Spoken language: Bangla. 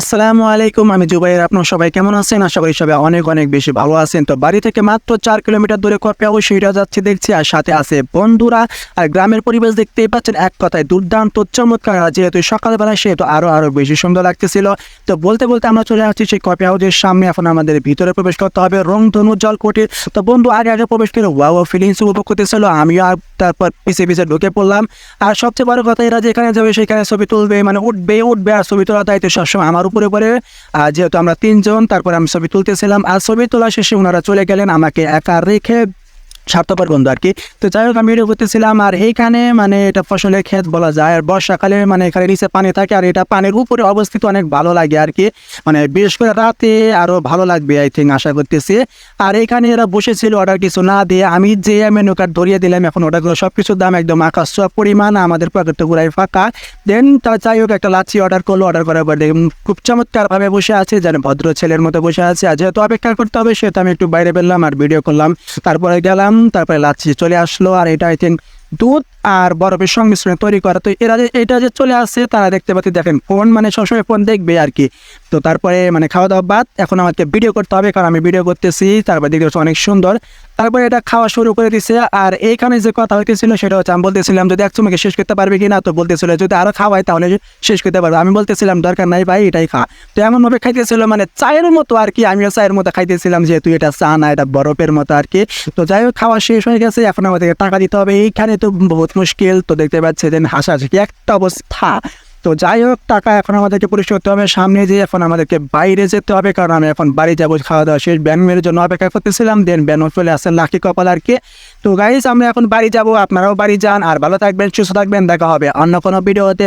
আসসালামু আলাইকুম, আমি জুবাইর। আপনার সবাই কেমন আছেন? আশা করি সবাই অনেক অনেক বেশি ভালো আছেন। তো বাড়ি থেকে মাত্র চার কিলোমিটার দূরে কপে অবশ্যই যাচ্ছে, দেখছি আর সাথে আছে বন্ধুরা। আর গ্রামের পরিবেশ দেখতেই পাচ্ছেন, এক কথায় দুর্দান্ত, চমৎকার। যেহেতু সকালবেলা সেহেতু আরও আরও বেশি সুন্দর লাগতেছিল। তো বলতে বলতে আমরা চলে আসছি সেই কপি হাউসের সামনে। এখন আমাদের ভিতরে প্রবেশ করতে হবে রংধনু জলকোটির তো বন্ধু, আগে আগে প্রবেশ করে ওয়াও ফিলিংস উপভোগ করতেছিল আমিও আর তারপর পিছিয়ে পিছিয়ে ঢুকে পড়লাম। আর সবচেয়ে বড় কথা, এরা যেখানে যাবে, সেখানে ছবি তুলবে মানে উঠবে উঠবে আর ছবি তোলা দায়িত্ব সবসময় আমার উপরে পরে যেহেতু আমরা তিনজন, তারপরে আমি ছবি তুলতেছিলাম। আর ছবি তোলা শেষে ওনারা চলে গেলেন আমাকে একা রেখে স্বার্থপর বন্ধু আর কি। তো যাই হোক, আমি ভিডিও করতেছিলাম আর এইখানে মানে এটা ফসলের ক্ষেত বলা যায়। আর বর্ষাকালে মানে এখানে নিচে পানি থাকে আর এটা পানির উপরে অবস্থিত অনেক ভালো লাগে আর কি। মানে বিশেষ করে রাতে আরও ভালো লাগবে আই থিঙ্ক আশা করতেছি। আর এখানে এরা বসেছিল অর্ডার কিছু না দিয়ে। আমি যে মেনু কার্ড ধরিয়ে দিলাম, এখন অর্ডারগুলো সব কিছুর দাম একদম আকাশ ছোঁয়া পরিমাণ, আমাদের পকেট তো পুরাই ফাঁকা। দেন তা যাই হোক, একটা লাচ্ছি অর্ডার করল অর্ডার করার পর দেখুন খুব চমৎকারভাবে বসে আছে, যেন ভদ্র ছেলের মতো বসে আছে। আর যেহেতু অপেক্ষা করতে হবে, সেহেতু আমি একটু বাইরে বেরলাম আর ভিডিও করলাম। তারপরে গেলাম তারপরে লাচ্ছি চলে আসলো আর এটা আই থিঙ্ক দুধ আর বরফের সংমিশ্রণে তৈরি করা। তো এরা যে এটা যে চলে আসছে, তারা দেখতে পাচ্ছি, দেখেন, ফোন মানে সবসময় ফোন দেখবে আর কি। তো তারপরে মানে খাওয়া দাওয়া বাদ, এখন আমাকে ভিডিও করতে হবে, কারণ আমি ভিডিও করতেছি, তারপর দেখতে পাচ্ছি অনেক সুন্দর। তারপরে এটা খাওয়া শুরু করে দিছে, আর এইখানে যে কথা হইতেছিল, সেটা হচ্ছে আমি বলতেছিলাম, যদি এক চুমুকে শেষ করতে পারবে কি না তো বলতেছিল, যদি আরও খাওয়াই তাহলে শেষ করতে পারবে। আমি বলতেছিলাম, দরকার নাই ভাই, এটাই খা। তো এমনভাবে খাইতেছিল মানে চায়ের মতো আর কি, আমিও চায়ের মতো খাইতেছিলাম, যেহেতু এটা চা না, এটা বরফের মতো আর কি। তো যাই হোক, খাওয়া শেষ হয়ে গেছে, এখন আমাদেরকে টাকা দিতে হবে, এইখানে তো বহুত মুশকিল। তো দেখতে পাচ্ছে যে হাসাহাসি একটা অবস্থা। তো যাই হোক, টাকা এখন আমাদেরকে পরিশোধ করতে হবে। সামনে যে এখন আমাদেরকে বাইরে যেতে হবে, কারণ আমি এখন বাড়ি যাব খাওয়া দাওয়া শেষ ব্যান মেয়ের জন্য অপেক্ষা করতেছিলাম। দেন ব্যানও চলে আসে লাকি কপাল আর কি। তো গাইজ আমরা এখন বাড়ি যাব, আপনারাও বাড়ি যান, আর ভালো থাকবেন, সুস্থ থাকবেন, দেখা হবে অন্য কোনো ভিডিওতে।